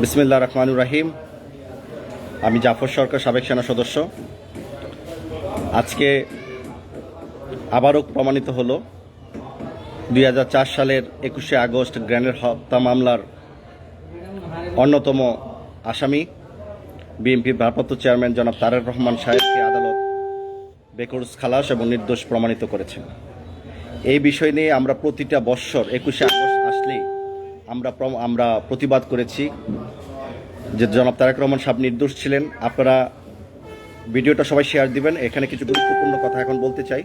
বিসমিল্লা রহমানুর রাহিম। আমি জাফর সরকার, সাবেক সেনা সদস্য। আজকে আবারও প্রমাণিত হলো দুই হাজার চার সালের একুশে আগস্ট গ্র্যান্ডের হত্যা মামলার অন্যতম আসামি বিএনপির ভারপ্রাপ্ত চেয়ারম্যান জনাব তারেক রহমান সাহেবকে আদালত বেকরুজ খালাস এবং নির্দোষ প্রমাণিত করেছেন। এই বিষয় নিয়ে আমরা প্রতিটা বৎসর একুশে আগস্ট আসলেই আমরা আমরা প্রতিবাদ করেছি যে জনাব তারেক রহমান সাহেব নির্দোষ ছিলেন। আপনারা ভিডিওটা সবাই শেয়ার দিবেন। এখানে কিছু গুরুত্বপূর্ণ কথা এখন বলতে চাই।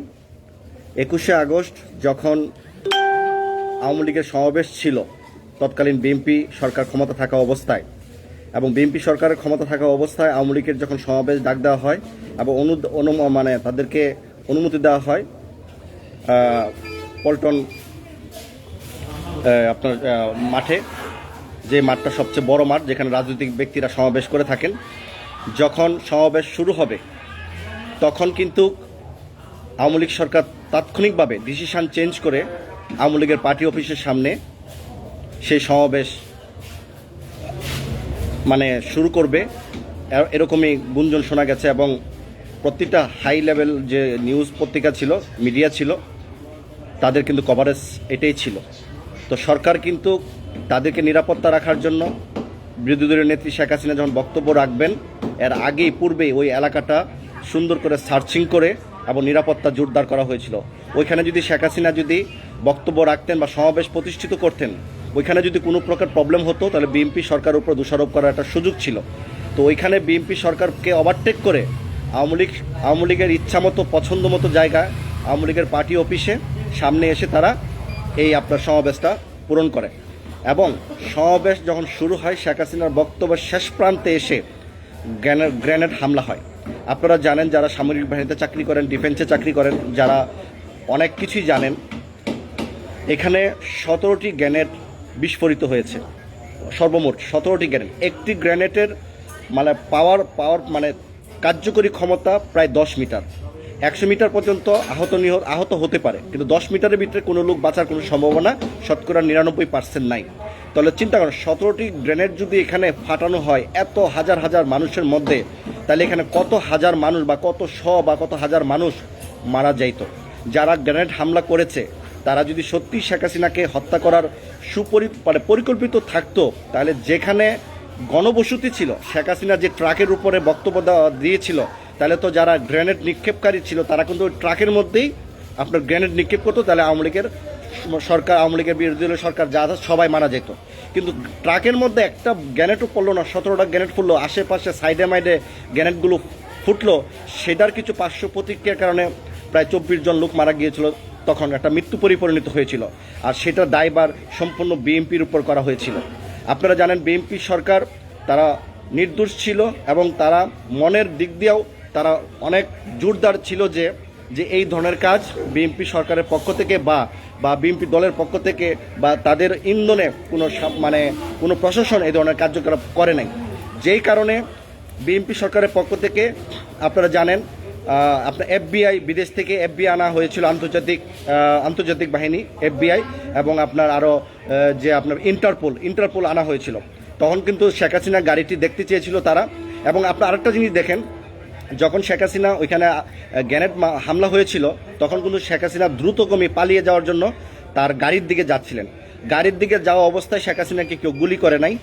একুশে আগস্ট যখন আওয়ামী লীগের সমাবেশ ছিল তৎকালীন বিএনপি সরকার ক্ষমতা থাকা অবস্থায় এবং বিএনপি সরকারের ক্ষমতা থাকা অবস্থায় আওয়ামী লীগের যখন সমাবেশ ডাক দেওয়া হয় এবং অনু মানে তাদেরকে অনুমতি দেওয়া হয় পল্টন আপনার মাঠে, যে মাঠটা সবচেয়ে বড় মাঠ যেখানে রাজনৈতিক ব্যক্তিরা সমাবেশ করে থাকেন, যখন সমাবেশ শুরু হবে, তখন কিন্তু আওয়ামী লীগ সরকার তাৎক্ষণিকভাবে ডিসিশান চেঞ্জ করে আওয়ামী লীগের পার্টি অফিসের সামনে সেই সমাবেশ মানে শুরু করবে। এরকমই গুঞ্জন শোনা গেছে এবং প্রত্যেকটা হাই লেভেল যে নিউজ পত্রিকা ছিল মিডিয়া ছিল, তাদের কিন্তু কভারেজ এটাই ছিল। তো সরকার কিন্তু তাদেরকে নিরাপত্তা রাখার জন্য বিরোধী দলের নেত্রী শেখ হাসিনা যখন বক্তব্য রাখবেন, এর আগেই পূর্বেই ওই এলাকাটা সুন্দর করে সার্চিং করে এবং নিরাপত্তা জোরদার করা হয়েছিল। ওইখানে যদি শেখ হাসিনা যদি বক্তব্য রাখতেন বা সমাবেশ প্রতিষ্ঠিত করতেন ওইখানে যদি কোনো প্রকার প্রবলেম হতো, তাহলে বিএনপি সরকার উপর দোষারোপ করার একটা সুযোগ ছিল। তো ওইখানে বিএনপি সরকারকে ওভারটেক করে আওয়ামী লীগ, আওয়ামী লীগের ইচ্ছামতো পছন্দ মতো জায়গায় আওয়ামী লীগের পার্টি অফিসে সামনে এসে তারা এই আপনার সমাবেশটা পূরণ করে। এবং সমাবেশ যখন শুরু হয়, শেখ হাসিনার বক্তব্যের শেষ প্রান্তে এসে গ্রেনেড হামলা হয়। আপনারা জানেন যারা সামরিক বাহিনীতে চাকরি করেন ডিফেন্সে চাকরি করেন, যারা অনেক কিছুই জানেন, এখানে সতেরোটি গ্রেনেড বিস্ফোরিত হয়েছে। সর্বমোট সতেরোটি গ্রেনেড একটি গ্রেনেডের মানে পাওয়ার পাওয়ার মানে কার্যকরী ক্ষমতা প্রায় দশ মিটার। একশো মিটার পর্যন্ত আহত নিহত আহত হতে পারে। কিন্তু দশ মিটারের ভিতরে কোনো লোক বাঁচার কোনো সম্ভাবনা শতকরা নিরানব্বই পার্সেন্ট নাই। তাহলে চিন্তা করেন সতেরোটি গ্রেনেড যদি এখানে ফাটানো হয়, এত হাজার হাজার মানুষের মধ্যে, তাহলে এখানে কত হাজার মানুষ বা কত শ বা কত হাজার মানুষ মারা যাইত? যারা গ্রেনেড হামলা করেছে তারা যদি সত্যি শেখ হাসিনাকে হত্যা করার সুপরি মানে পরিকল্পিত থাকতো, তাহলে যেখানে গণবসতি ছিল, শেখ হাসিনা যে ট্রাকের উপরে বক্তব্য দিয়েছিল, তাহলে তো যারা গ্রেনেড নিক্ষেপকারী ছিল, তারা কিন্তু ওই ট্রাকের মধ্যেই আপনার গ্রেনেড নিক্ষেপ করতো, তাহলে আওয়ামী লীগের সরকার, আওয়ামী লীগের বিরোধী দলের সরকার যা সবাই মারা যেত। কিন্তু ট্রাকের মধ্যে একটা গ্যানেটও পড়ল না, সতেরোটা গ্যানেট ফুললো আশেপাশে সাইডে মাইডে গ্যানেটগুলো ফুটলো, সেটার কিছু পার্শ্ব প্রতিক্রিয়ার কারণে প্রায় চব্বিশ জন লোক মারা গিয়েছিল। তখন একটা মৃত্যু পরিপরিণত হয়েছিল আর সেটা দায়বার সম্পূর্ণ বিএনপির উপর করা হয়েছিল। আপনারা জানেন বিএনপি সরকার তারা নির্দোষ ছিল এবং তারা মনের দিক দিয়েও তারা অনেক জোরদার ছিল যে যে এই ধরনের কাজ বিএনপি সরকারের পক্ষ থেকে বা বা বিএনপি দলের পক্ষ থেকে বা তাদের ইন্ধনে কোনো মানে কোনো প্রশাসন এই ধরনের কার্যকলাপ করে নাই। যেই কারণে বিএনপি সরকারের পক্ষ থেকে আপনারা জানেন আপনার এফবিআই, বিদেশ থেকে এফবিআই আনা হয়েছিল আন্তর্জাতিক আন্তর্জাতিক বাহিনী, এফবিআই, এবং আপনার আরও যে আপনার ইন্টারপোল ইন্টারপোল আনা হয়েছিল। তখন কিন্তু শেখ হাসিনা গাড়িটি দেখতে চেয়েছিল তারা। এবং আপনার আরেকটা জিনিস দেখেন, যখন শেখ হাসিনা ওইখানে গ্যানেট হামলা হয়েছিল, তখন কিন্তু শেখ হাসিনা দ্রুতগমী পালিয়ে যাওয়ার জন্য তার গাড়ির দিকে যাচ্ছিলেন। গাড়ির দিকে যাওয়া অবস্থায় শেখ হাসিনাকে কেউ গুলি করে নাই।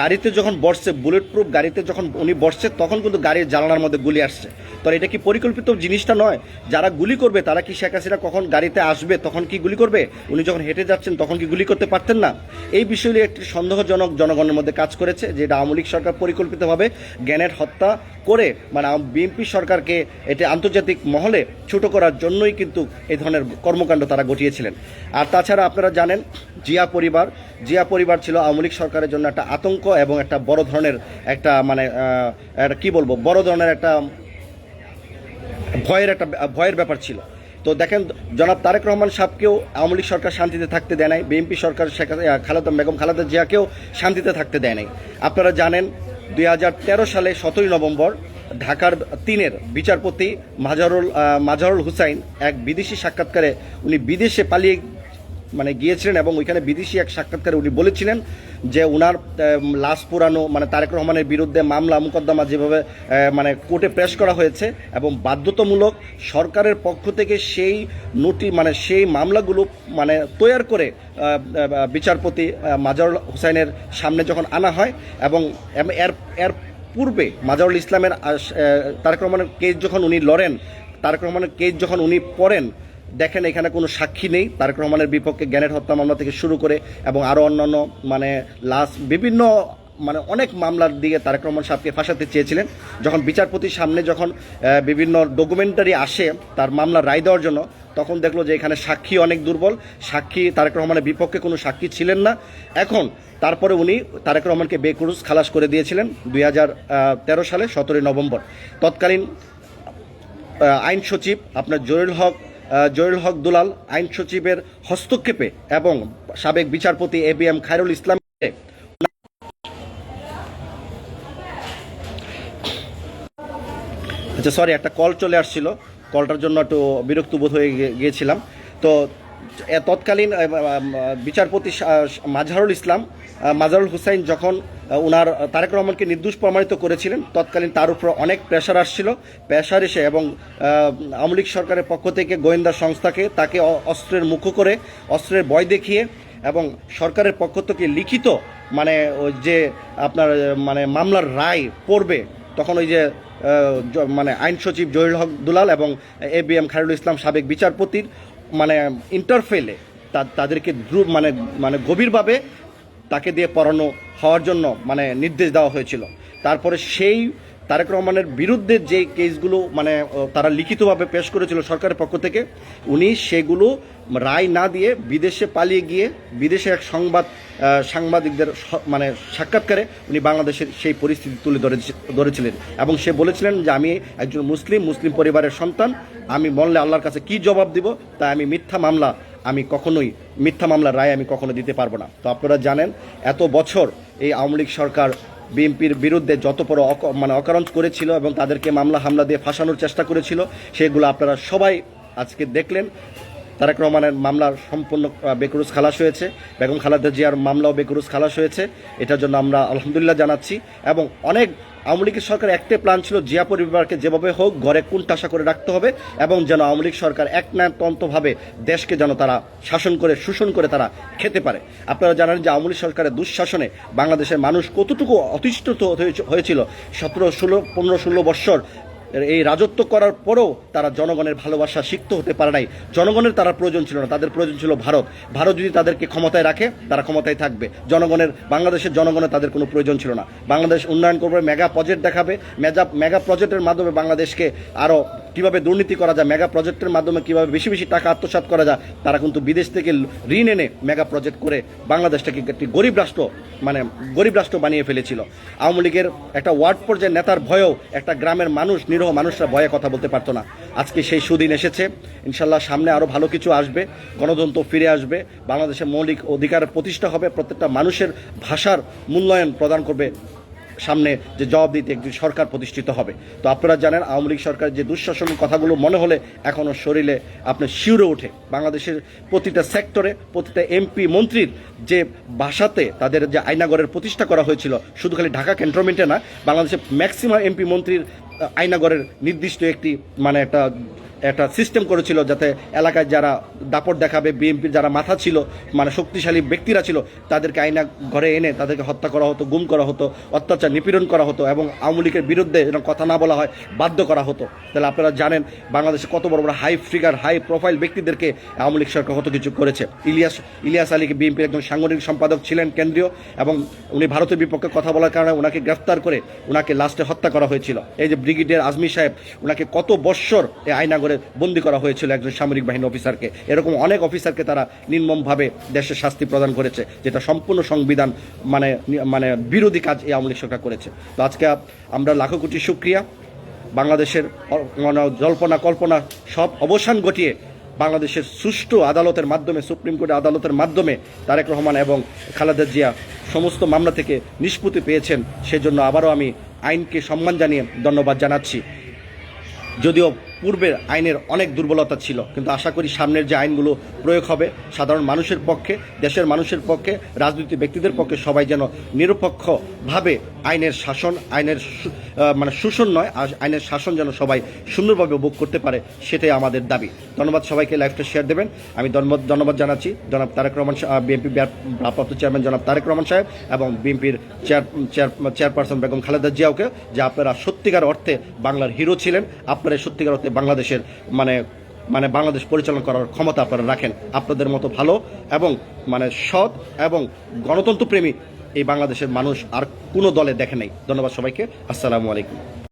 গাড়িতে যখন বসছে বুলেট প্রুফ গাড়িতে যখন উনি বসছে, তখন কিন্তু গাড়ির জানালার মধ্যে গুলি আসছে। তো এটা কি পরিকল্পিত জিনিসটা নয়? যারা গুলি করবে, তারা কি শেখ হাসিনা কখন গাড়িতে আসবে, তখন কি গুলি করবে? উনি যখন হেঁটে যাচ্ছেন, তখন কি গুলি করতে পারতেন না? এই বিষয় নিয়ে একটি সন্দেহজনক জনগণের মধ্যে কাজ করেছে, যে এটা আওয়ামী লীগ সরকার পরিকল্পিতভাবে জ্ঞানের হত্যা করে মানে বিএনপি সরকারকে এটি আন্তর্জাতিক মহলে ছোট করার জন্যই কিন্তু এই ধরনের কর্মকাণ্ড তারা ঘটিয়েছিলেন আর তাছাড়া আপনারা জানেন জিয়া পরিবার। জিয়া পরিবার ছিল আওয়ামী লীগ সরকারের জন্য একটা আতঙ্ক এবং একটা বড় ধরনের একটা মানে একটা কি বলব, বড় ধরনের একটা ভয়ের একটা, ভয়ের ব্যাপার ছিল। তো দেখেন, জনাব তারেক রহমান সাহেবকেও আওয়ামী লীগ সরকার শান্তিতে থাকতে দেয় নাই, বিএনপি সরকার শেখ খালেদা, বেগম খালেদা জিয়াকেও শান্তিতে থাকতে দেয় নাই। আপনারা জানেন দু হাজার তেরো সালে সতেরোই নভেম্বর ঢাকার তিনের বিচারপতি মাজারুল মাজারুল হুসাইন এক বিদেশি সাক্ষাৎকারে উনি বিদেশে পালিয়ে মানে গিয়েছিলেন এবং ওইখানে বিদেশি এক সাক্ষাৎকারে উনি বলেছিলেন যে আহ, লাশ পুরানো মানে তারেক রহমানের বিরুদ্ধে মামলা মোকদ্দমা যেভাবে মানে কোর্টে পেশ করা হয়েছে এবং বাধ্যতামূলক সরকারের পক্ষ থেকে সেই নোটি মানে সেই মামলাগুলো মানে তৈয়ার করে বিচারপতি মাজারুল হুসাইনের সামনে যখন আনা হয় এবং এর এর পূর্বে মাজারুল ইসলামের তারেক রহমানের কেস যখন উনি লড়েন তারেক রহমানের কেস যখন উনি পড়েন দেখেন এখানে কোনো সাক্ষী নেই, তারেক রহমানের বিপক্ষে জ্ঞানের হত্যা মামলা থেকে শুরু করে এবং আরও অন্যান্য মানে লাশ বিভিন্ন মানে অনেক মামলার দিকে তারেক রহমান সাহেবকে ফাঁসাতে চেয়েছিলেন। যখন বিচারপতির সামনে যখন বিভিন্ন ডকুমেন্টারি আসে তার মামলার রায় দেওয়ার জন্য, তখন দেখল যে এখানে সাক্ষী অনেক দুর্বল। সাক্ষী, তারেক রহমানের বিপক্ষে কোনো সাক্ষী ছিলেন না। এখন, তারপরে উনি তারেক রহমানকে বেকুরুজ খালাস করে দিয়েছিলেন দুই সালে সতেরোই নভেম্বর। তৎকালীন আইন সচিব আপনার জহিরুল হক জহিরুল হক দুলাল আইন সচিবের হস্তক্ষেপে এবং সাবেক বিচারপতি A B M Khairul Islam আচ্ছা সরি একটা কল চলে আসছিল। কলটার জন্য একটু বিরক্ত বোধ হয়ে গিয়েছিলাম। তো তৎকালীন বিচারপতি মাজহারুল ইসলাম আহ, মাজারুল হুসাইন যখন উনার তারেক রহমানকে নির্দোষ প্রমাণিত করেছিলেন তৎকালীন তার উপর অনেক প্রেশার আসছিল। প্রেশার এসে এবং আওয়ামী লীগ সরকারের পক্ষ থেকে গোয়েন্দা সংস্থাকে তাকে অস্ত্রের মুখ করে অস্ত্রের বয় দেখিয়ে এবং সরকারের পক্ষ থেকে লিখিত মানে যে আপনার মানে মামলার রায় পড়বে তখন ওই যে মানে আইন সচিব জহির হক দুলাল এবং A B M Khairul Islam সাবেক বিচারপতির মানে ইন্টারফেলে তাদেরকে দ্রুত মানে মানে গভীরভাবে তাকে দিয়ে পড়ানো হওয়ার জন্য মানে নির্দেশ দেওয়া হয়েছিল। তারপরে সেই তারেক রহমানের বিরুদ্ধে যে কেসগুলো মানে তারা লিখিতভাবে পেশ করেছিল সরকারের পক্ষ থেকে, উনি সেগুলো রায় না দিয়ে বিদেশে পালিয়ে গিয়ে বিদেশে এক সংবাদ সাংবাদিকদের মানে সাক্ষাৎকারে উনি বাংলাদেশের সেই পরিস্থিতি তুলে ধরে ধরেছিলেন। এবং সে বলেছিলেন যে, আমি একজন মুসলিম মুসলিম পরিবারের সন্তান, আমি মরলে আল্লাহর কাছে কি জবাব দিব? তাই আমি মিথ্যা মামলা, আমি কখনোই, মিথ্যা মামলার রায় আমি কখনো দিতে পারব না। তো আপনারা জানেন, এত বছর এই আওয়ামী লীগ সরকার বিএনপির বিরুদ্ধে যত বড় মানে অকারণ করেছিল এবং তাদেরকে মামলা, হামলা দিয়ে ফাঁসানোর চেষ্টা করেছিল, সেগুলো আপনারা সবাই আজকে দেখলেন। তারেক রহমানের মামলার সম্পূর্ণ বেকরুজ খালাস হয়েছে। বেগম খালেদা জিয়ার মামলাও বেকরুজ খালাস হয়েছে। এটার জন্য আমরা আলহামদুলিল্লাহ জানাচ্ছি। এবং অনেক আওয়ামী লীগের সরকার একটাই প্ল্যান ছিল জিয়া পরিবারকে যেভাবে হোক ঘরে কুণ্ঠাসা করে রাখতে হবে এবং যেন আওয়ামী লীগ সরকার একনায়তন্ত্রভাবে দেশকে যেন তারা শাসন করে, শোষণ করে তারা খেতে পারে। আপনারা জানেন যে আওয়ামী লীগ সরকারের দুঃশাসনে বাংলাদেশের মানুষ কতটুকু অতিষ্ঠ হয়েছে- হয়েছিল? সতেরো, ষোলো, পনেরো, ষোলো বৎসর এই রাজত্ব করার পরেও তারা জনগণের ভালোবাসা সিক্ত হতে পারে নাই। জনগণের তারা প্রয়োজন ছিল না, তাদের প্রয়োজন ছিল ভারত। ভারত যদি তাদেরকে ক্ষমতায় রাখে, তারা ক্ষমতায় থাকবে। জনগণের, বাংলাদেশের জনগণের তাদের কোনো প্রয়োজন ছিল না। বাংলাদেশ উন্নয়ন করবে, মেগা প্রজেক্ট দেখাবে। মেজা, মেগা প্রজেক্টের মাধ্যমে বাংলাদেশকে আরও কীভাবে দুর্নীতি করা যায় মেগা প্রজেক্টের মাধ্যমে কীভাবে বেশি বেশি টাকা আত্মসাৎ করা যায়, তারা কিন্তু বিদেশ থেকে ঋণ এনে মেগা প্রজেক্ট করে বাংলাদেশটাকে একটি গরিব রাষ্ট্র মানে গরিব রাষ্ট্র বানিয়ে ফেলেছিল। আওয়ামী লীগের একটা ওয়ার্ড পর্যায়ে নেতার ভয়েও একটা গ্রামের মানুষ, নিরহ মানুষরা ভয়ে কথা বলতে পারতো না। আজকে সেই সুদিন এসেছে ইনশাল্লাহ সামনে আরও ভালো কিছু আসবে, গণতন্ত্র ফিরে আসবে, বাংলাদেশের মৌলিক অধিকার প্রতিষ্ঠা হবে, প্রত্যেকটা মানুষের ভাষার মূল্যায়ন প্রদান করবে সামনে যে জবাব দিতে একটি সরকার প্রতিষ্ঠিত হবে। তো আপনারা জানেন, আওয়ামী লীগ সরকার যে দুঃশাসনের কথাগুলো মনে হলে এখনও শরীরে আপনার শিউরে ওঠে। বাংলাদেশের প্রতিটা সেক্টরে প্রতিটা এমপি মন্ত্রীর যে ভাষাতে তাদের যে আইনাগরের প্রতিষ্ঠা করা হয়েছিল, শুধু খালি ঢাকা ক্যান্টনমেন্টে না, বাংলাদেশের ম্যাক্সিমাম এমপি মন্ত্রীর আইনাগরের নির্দিষ্ট একটি মানে একটা একটা সিস্টেম করেছিল যাতে এলাকায় যারা দাপট দেখাবে বিএনপির যারা মাথা ছিল মানে শক্তিশালী ব্যক্তিরা ছিল, তাদেরকে আইনা ঘরে এনে তাদেরকে হত্যা করা হতো, গুম করা হতো, অত্যাচার নিপীড়ন করা হতো এবং আওয়ামী লীগের বিরুদ্ধে যেন কথা না বলা হয়, বাধ্য করা হতো। তাহলে আপনারা জানেন, বাংলাদেশে কত বড় বড় হাই ফিগার হাই প্রোফাইল ব্যক্তিদেরকে আওয়ামী লীগ সরকার কত কিছু করেছে। ইলিয়াস ইলিয়াস আলীকে বিএনপির একজন সাংগঠনিক সম্পাদক ছিলেন কেন্দ্রীয় এবং উনি ভারতের বিপক্ষে কথা বলার কারণে ওনাকে গ্রেফতার করে ওনাকে লাস্টে হত্যা করা হয়েছিল। এই যে ব্রিগেডিয়ার আজমি সাহেব ওনাকে কত বৎসর এই আয়নাগরে বন্দি করা হয়েছিল একজন সামরিক বাহিনী অফিসারকে। এরকম অনেক অফিসারকে তারা নির্মমভাবে দেশের শাস্তি প্রদান করেছে, যেটা সম্পূর্ণ সংবিধান মানে মানে বিরোধী কাজ এই আওয়ামী লীগ করেছে। তো আজকে আমরা লাখো কোটি সুক্রিয়া বাংলাদেশের মানে জল্পনা, কল্পনা সব অবসান ঘটিয়ে বাংলাদেশের সুষ্ঠু আদালতের মাধ্যমে, সুপ্রিম কোর্টের আদালতের মাধ্যমে তারেক রহমান এবং খালেদা জিয়া সমস্ত মামলা থেকে নিষ্পত্তি পেয়েছেন। সেজন্য আবারও আমি আইনকে সম্মান জানিয়ে ধন্যবাদ জানাচ্ছি। যদিও পূর্বের আইনের অনেক দুর্বলতা ছিল, কিন্তু আশা করি সামনের যে আইনগুলো প্রয়োগ হবে, সাধারণ মানুষের পক্ষে, দেশের মানুষের পক্ষে, রাজনৈতিক ব্যক্তিদের পক্ষে সবাই যেন নিরপেক্ষভাবে আইনের শাসন, আইনের মানে শোষণ নয় আইনের শাসন যেন সবাই সুন্দরভাবে ভোগ করতে পারে, সেটাই আমাদের দাবি। ধন্যবাদ সবাইকে, লাইভটা শেয়ার দেবেন। আমি ধন্যবাদ ধন্যবাদ জানাচ্ছি জনাব তারেক রহমান বিএনপি ভারপ্রাপ্ত চেয়ারম্যান জনাব তারেক রহমান সাহেব এবং বিএনপির চেয়ার, চেয়ারপারসন বেগম খালেদা জিয়াওকে, যে আপনারা সত্যিকার অর্থে বাংলার হিরো ছিলেন, আপনারা সত্যিকার অর্থে বাংলাদেশের মানে মানে বাংলাদেশ পরিচালনা করার ক্ষমতা আপনারা রাখেন। আপনাদের মতো ভালো এবং মানে সৎ এবং গণতন্ত্রপ্রেমী এই বাংলাদেশের মানুষ আর কোনো দলে দেখে নাই। ধন্যবাদ সবাইকে। আসসালামু আলাইকুম।